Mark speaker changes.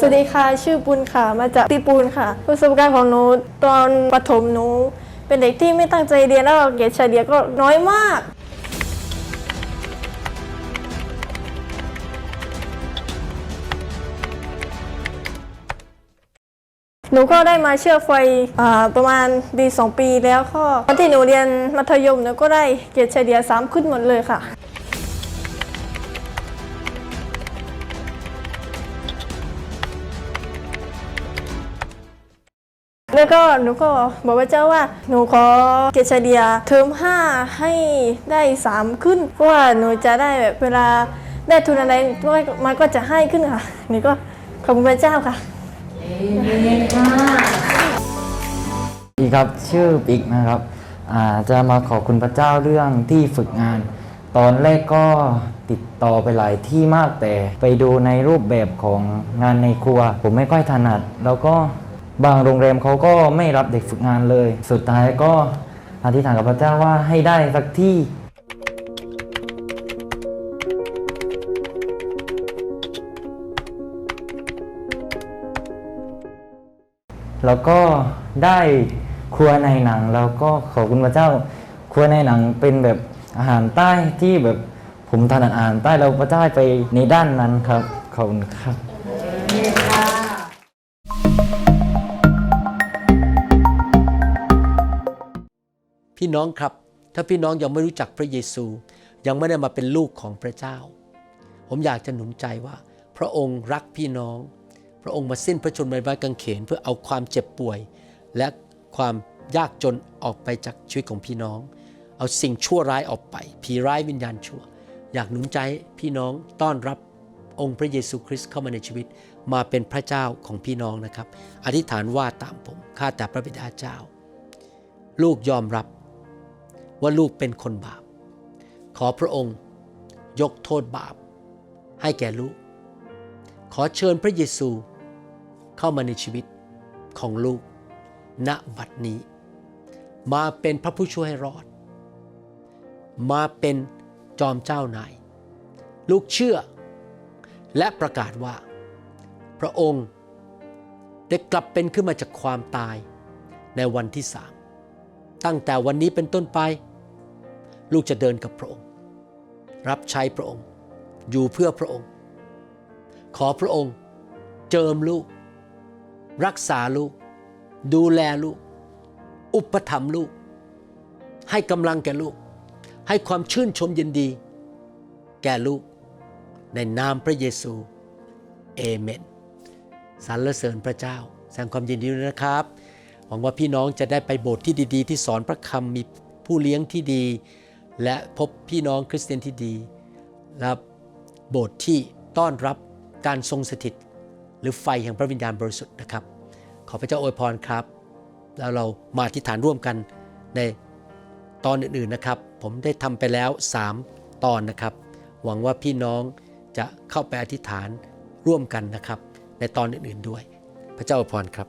Speaker 1: สวัสดีค่ะ ชื่อปุณค่ะ มาจากตีปูนค่ะ ประสบการณ์ของหนูตอนประถมหนู เป็นเด็กที่ไม่ตั้งใจเรียนแล้วเกรดเฉลี่ยก็น้อยมาก หนูก็ได้มาเชื่อไฟอประมาณดีสองปีแล้วก็ตอนที่หนูเรียนมัธยมหนูก็ได้เกรดเฉลี่ยสามขึ้นหมดเลยค่ะ แล้วก็หนูก็บอกพระเจ้าว่า หนูขอเกรดเฉลี่ยเทอมห้าให้ได้สามขึ้นเพราะว่าหนูจะได้แบบเวลาได้ทุนอะไรมันก็จะให้ขึ้นค่ะนี่ก็ขอบคุณพระเจ้าค่ะ
Speaker 2: ดีครับชื่อปิ๊กนะครับจะมาขอบคุณพระเจ้าเรื่องที่ฝึกงาน ตอนแรกก็ติดต่อไปหลายที่มากแต่ ไปดูในรูปแบบของงานในครัว ผมไม่ค่อยถนัด แล้วก็ บางโรงแรมเขาก็ไม่รับเด็กฝึกงานเลย สุดท้ายก็อธิษฐานกับพระเจ้าว่าให้ได้สักที่ แล้วก็ได้ครัวในหนังแล้วก็ขอบคุณพระเจ้า ครัวในหนังเป็นแบบอาหารใต้ที่แบบผมถนัดอาหารใต้แล้วพระเจ้าไปในด้านนั้นครับขอบคุณครับ
Speaker 3: พี่น้องครับ ถ้าพี่น้องยังไม่รู้จักพระเยซู ยังไม่ได้มาเป็นลูกของพระเจ้า ผมอยากจะหนุนใจว่า พระองค์รักพี่น้อง พระองค์มาสิ้นพระชนม์บนไม้กางเขนเพื่อเอาความเจ็บป่วย และความยากจนออกไปจากชีวิตของพี่น้อง เอาสิ่งชั่วร้ายออกไป ผีร้ายวิญญาณชั่ว อยากหนุนใจพี่น้องต้อนรับองค์พระเยซูคริสต์เข้ามาในชีวิตมาเป็นพระเจ้าของพี่น้องนะครับ อธิษฐานว่าตามผมข้าแต่พระบิดาเจ้า ลูกยอมรับ ว่าลูกเป็นคนบาป ขอพระองค์ยกโทษบาป ให้แก่ลูก ขอเชิญพระเยซูเข้ามาในชีวิตของลูก ณ บัดนี้ มาเป็นพระผู้ช่วยให้รอด มาเป็นจอมเจ้านาย ลูกเชื่อ และประกาศว่า พระองค์ได้กลับเป็นขึ้นมาจากความตายในวันที่สาม ตั้งแต่วันนี้เป็นต้นไป ลูกจะเดินกับพระองค์ รับใช้พระองค์ อยู่เพื่อพระองค์ ขอพระองค์ เจิมลูก รักษาลูก ดูแลลูก อุปถัมภ์ลูก ให้กำลังแก่ลูก ให้ความชื่นชมยินดี แก่ลูก ในนามพระเยซูเอเมนสรรเสริญพระเจ้าแสดงความยินดีด้วยนะครับ หวังว่าพี่น้องจะได้ไปโบสถ์ที่ดี ๆ ที่สอนพระคำมีผู้เลี้ยงที่ดี และพบพี่น้องคริสเตียนที่ดีและโบสถ์ที่ต้อนรับการทรงสถิต หรือไฟแห่งพระวิญญาณบริสุทธิ์นะครับ ขอพระเจ้าอวยพรครับ แล้วเรามาอธิษฐานร่วมกันในตอนอื่นๆนะครับ ผมได้ทำไปแล้ว 3 ตอนนะครับ หวังว่าพี่น้องจะเข้าไปอธิษฐานร่วมกันนะครับ ในตอนอื่นๆด้วย พระเจ้าอวยพรครับ